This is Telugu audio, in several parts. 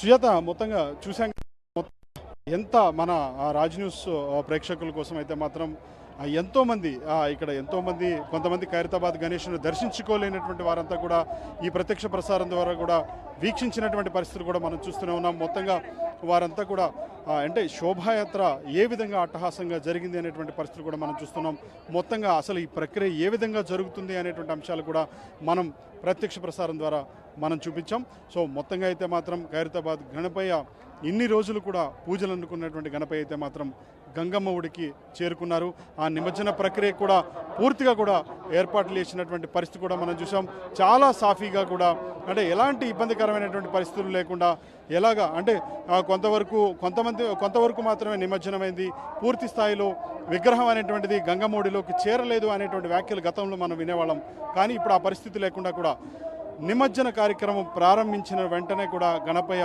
సుజాత మొత్తంగా చూసాం మొత్తం ఎంత మన రాజ్ న్యూస్ ప్రేక్షకుల కోసం అయితే మాత్రం ఎంతోమంది ఎంతో మంది ఇక్కడ ఎంతో మంది కొంతమంది ఖైరతాబాద్ గణేష్ను దర్శించుకోలేనటువంటి వారంతా కూడా ఈ ప్రత్యక్ష ప్రసారం ద్వారా కూడా వీక్షించినటువంటి పరిస్థితులు కూడా మనం చూస్తూనే ఉన్నాం. మొత్తంగా వారంతా కూడా అంటే శోభాయాత్ర ఏ విధంగా అట్టహాసంగా జరిగింది అనేటువంటి పరిస్థితులు కూడా మనం చూస్తున్నాం. మొత్తంగా అసలు ఈ ప్రక్రియ ఏ విధంగా జరుగుతుంది అనేటువంటి అంశాలు కూడా మనం ప్రత్యక్ష ప్రసారం ద్వారా మనం చూపించాం. సో మొత్తంగా అయితే మాత్రం ఖైరతాబాద్ గణపయ్య ఇన్ని రోజులు కూడా పూజలు అందుకున్నటువంటి గణపయ్య అయితే మాత్రం గంగమ్మ ఉడికి చేరుకున్నారు. ఆ నిమజ్జన ప్రక్రియ కూడా పూర్తిగా కూడా ఏర్పాట్లు చేసినటువంటి పరిస్థితి కూడా మనం చూసాం చాలా సాఫీగా కూడా అంటే ఎలాంటి ఇబ్బందికరమైనటువంటి పరిస్థితులు లేకుండా ఎలాగా అంటే కొంతవరకు కొంతమంది కొంతవరకు మాత్రమే నిమజ్జనమైంది. పూర్తి స్థాయిలో విగ్రహం అనేటువంటిది గంగమూడిలోకి చేరలేదు అనేటువంటి వ్యాఖ్యలు గతంలో మనం వినేవాళ్ళం. కానీ ఇప్పుడు ఆ పరిస్థితి లేకుండా కూడా నిమజ్జన కార్యక్రమం ప్రారంభించిన వెంటనే కూడా గణపయ్య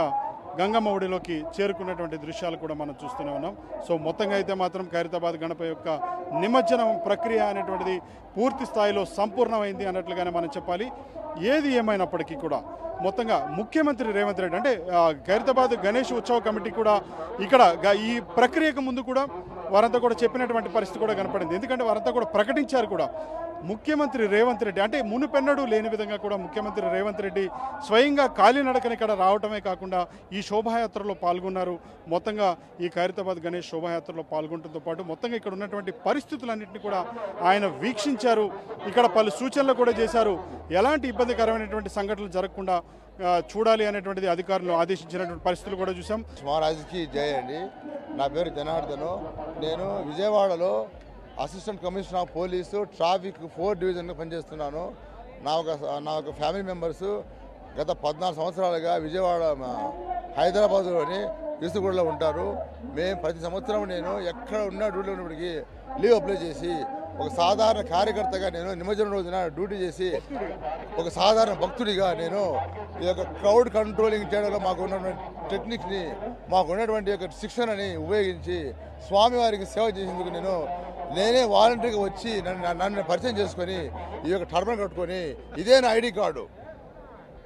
గంగమ్మఒడిలోకి చేరుకున్నటువంటి దృశ్యాలు కూడా మనం చూస్తూనే ఉన్నాం. సో మొత్తంగా అయితే మాత్రం ఖైరతాబాద్ గణప యొక్క నిమజ్జనం ప్రక్రియ అనేటువంటిది పూర్తి స్థాయిలో సంపూర్ణమైంది అన్నట్లుగానే మనం చెప్పాలి. ఏది ఏమైనప్పటికీ కూడా మొత్తంగా ముఖ్యమంత్రి రేవంత్ రెడ్డి అంటే ఖైరతాబాద్ గణేష్ ఉత్సవ కమిటీ కూడా ఇక్కడ గ- ఈ ప్రక్రియకు ముందు కూడా వారంతా కూడా చెప్పినటువంటి పరిస్థితి కూడా కనపడింది. ఎందుకంటే వారంతా కూడా ప్రకటించారు కూడా. ముఖ్యమంత్రి రేవంత్ రెడ్డి అంటే మునుపెన్నడూ లేని విధంగా కూడా ముఖ్యమంత్రి రేవంత్ రెడ్డి స్వయంగా కాలినడకన ఇక్కడ రావటమే కాకుండా ఈ శోభాయాత్రలో పాల్గొన్నారు. మొత్తంగా ఈ ఖైరతాబాద్ గణేష్ శోభాయాత్రలో పాల్గొనడంతో పాటు మొత్తంగా ఇక్కడ ఉన్నటువంటి పరిస్థితులన్నింటినీ కూడా ఆయన వీక్షించారు. ఇక్కడ పలు సూచనలు కూడా చేశారు. ఎలాంటి ఇబ్బందికరమైనటువంటి సంఘటనలు జరగకుండా చూడాలి అనేటువంటిది అధికారులు ఆదేశించినటువంటి పరిస్థితులు కూడా చూసాం స్వరాజ్కి జయ అండి. నా పేరు జనార్దను. నేను విజయవాడలో assistant commissioner of police traffic four డివిజన్లో పనిచేస్తున్నాను. నా ఒక నా ఒక ఫ్యామిలీ మెంబర్స్ గత పద్నాలుగు సంవత్సరాలుగా విజయవాడ హైదరాబాద్లోని ఇసుగూడలో ఉంటారు. మేము ప్రతి సంవత్సరం నేను ఎక్కడ ఉన్న డ్యూటీలో ఉన్నప్పటికీ లీవ్ అప్లై చేసి ఒక సాధారణ కార్యకర్తగా నేను నిమజ్జనం రోజున డ్యూటీ చేసి ఒక సాధారణ భక్తుడిగా నేను ఈ యొక్క క్రౌడ్ కంట్రోలింగ్ చేయడంలో మాకు ఉన్నటువంటి టెక్నిక్ని మాకు ఉన్నటువంటి యొక్క శిక్షణని ఉపయోగించి స్వామివారికి సేవ చేసేందుకు నేను నేనే వాలంటీర్గా వచ్చి నన్ను నన్ను పరిచయం చేసుకొని ఈ యొక్క టర్బన్ కట్టుకొని ఇదే నా ఐడి కార్డు.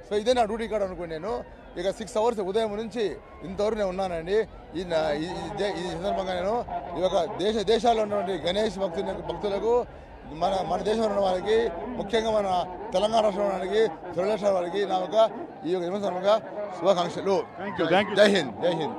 సో ఇదే నా డ్యూటీ కార్డు అనుకుని నేను ఇక సిక్స్ అవర్స్ ఉదయం నుంచి ఇంతవరకు నేను ఉన్నానండి. ఈ ఈ- సందర్భంగా నేను ఈ యొక్క దేశ దేశాల్లో ఉన్నటువంటి గణేష్ భక్తుల భక్తులకు మన మన దేశంలో ఉన్న వారికి ముఖ్యంగా మన తెలంగాణ రాష్ట్రంలో వారికి తెలుగు రాష్ట్రాల వారికి నా యొక్క ఈ యొక్క శుభాకాంక్షలు. జై హింద్ జై హింద్.